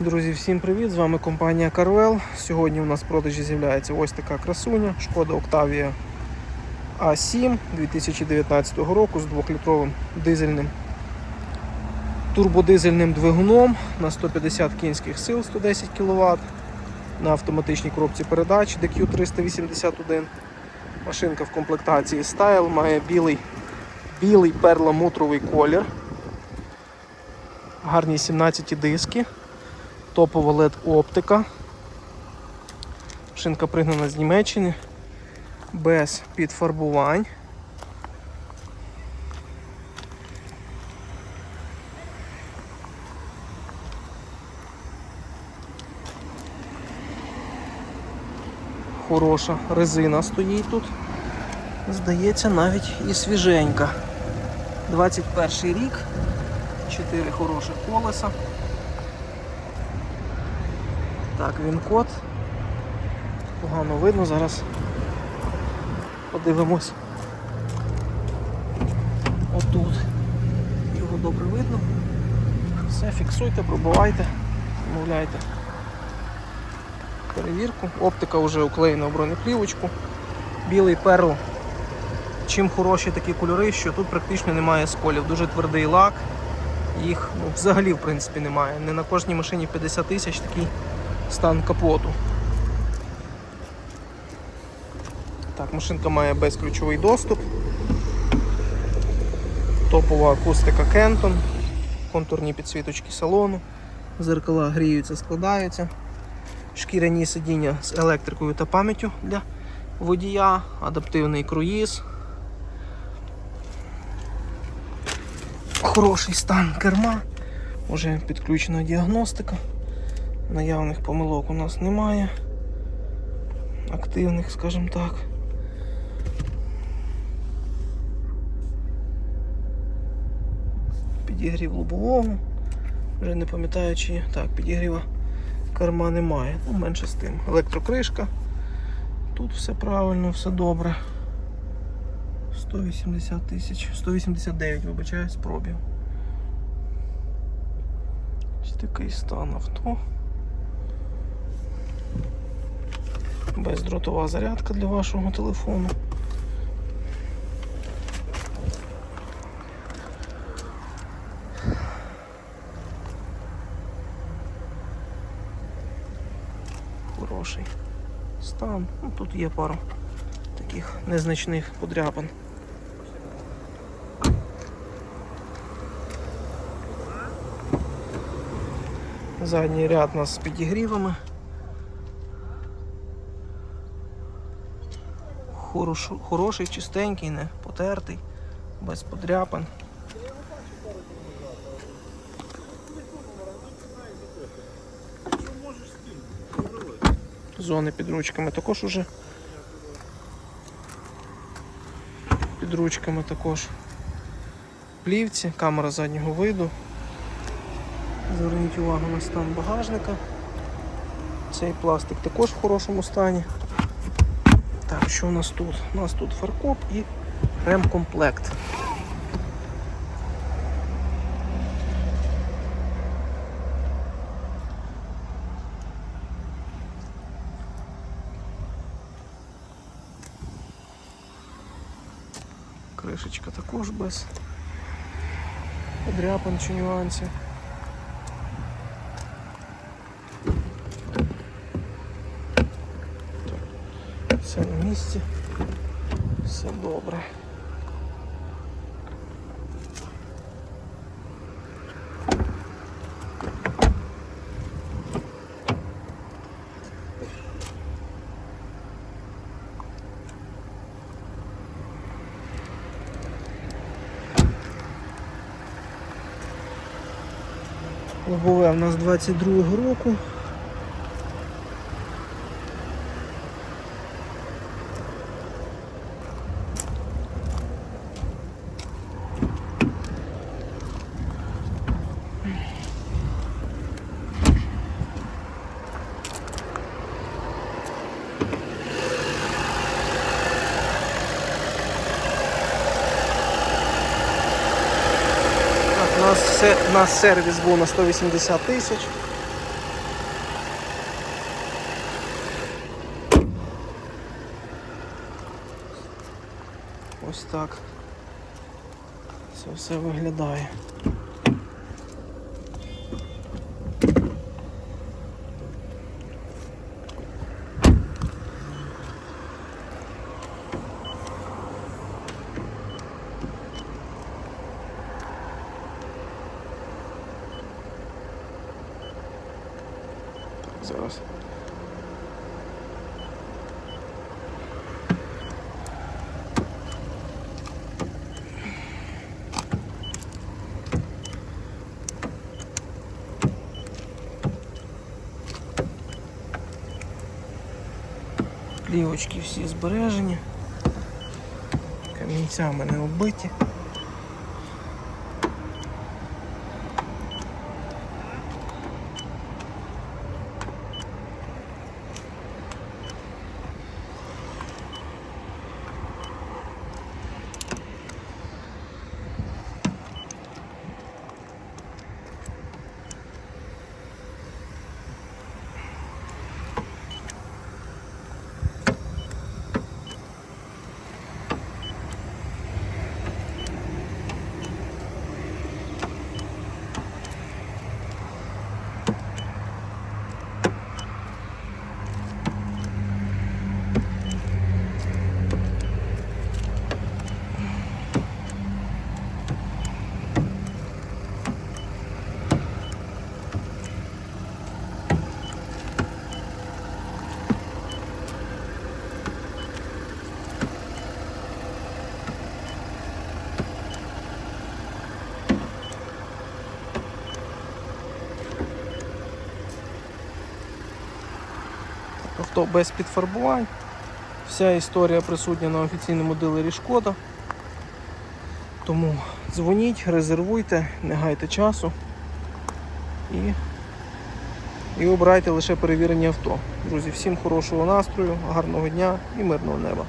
Друзі, всім привіт! З вами компанія Carvel. Сьогодні у нас в продажі з'являється ось така красуня. Шкода Octavia A7 2019 року з 2-літровим дизельним турбодизельним двигуном на 150 кінських сил 110 кВт на автоматичній коробці передач DQ381. Машинка в комплектації Style має білий, білий перламутровий колір. Гарні 17 диски. Топова LED оптика. Шинка пригнана з Німеччини. Без підфарбувань. Хороша резина стоїть тут. Здається, навіть і свіженька. 21 рік. 4 хороших колеса. Так, він код. Погано видно, зараз подивимось. Отут. Його добре видно. Все, фіксуйте, пробувайте, замовляйте перевірку. Оптика вже уклеєна в бронеплівочку. Білий перл. Чим хороші такі кольори, що тут практично немає сколів. Дуже твердий лак. Їх ну, взагалі в принципі немає. Не на кожній машині 50 тисяч такий стан капоту. Так, машинка має безключовий доступ. Топова акустика Кентон, контурні підсвіточки салону, зеркала гріються, складаються, шкіряні сидіння з електрикою та пам'яттю для водія, адаптивний круїз. Хороший стан керма, вже підключена діагностика. Наявних помилок у нас немає. Активних, скажімо так. Підігрів лобового. Вже не пам'ятаю, чи так, підігріва керма немає. Ну, менше з тим. Електрокришка. Тут все правильно, все добре. 180 тисяч, 189, вибачаюсь, пробів. Ось такий стан авто. Бездротова зарядка для вашого телефону. Хороший стан. Ну, тут є пара таких незначних подряпин. Задній ряд у нас з підігрівами. Хорош, хороший, чистенький, не потертий, без подряпин. Зони під ручками також уже. Під ручками також плівці, камера заднього виду. Зверніть увагу на стан багажника. Цей пластик також в хорошому стані. Так, що у нас тут? У нас тут фаркоп і ремкомплект. Кришечка також без подряпин чи нюансів. Все на місці, все добре. Лобове в нас 22-го року. це на сервіс був на 180 тисяч. Ось так. Це все виглядає. зараз. Плівочки всі збережені. Камінцями не оббиті. Авто без підфарбувань. Вся історія присутня на офіційному дилері Шкода. Тому дзвоніть, резервуйте, не гайте часу і, і обирайте лише перевірені авто. Друзі, всім хорошого настрою, гарного дня і мирного неба.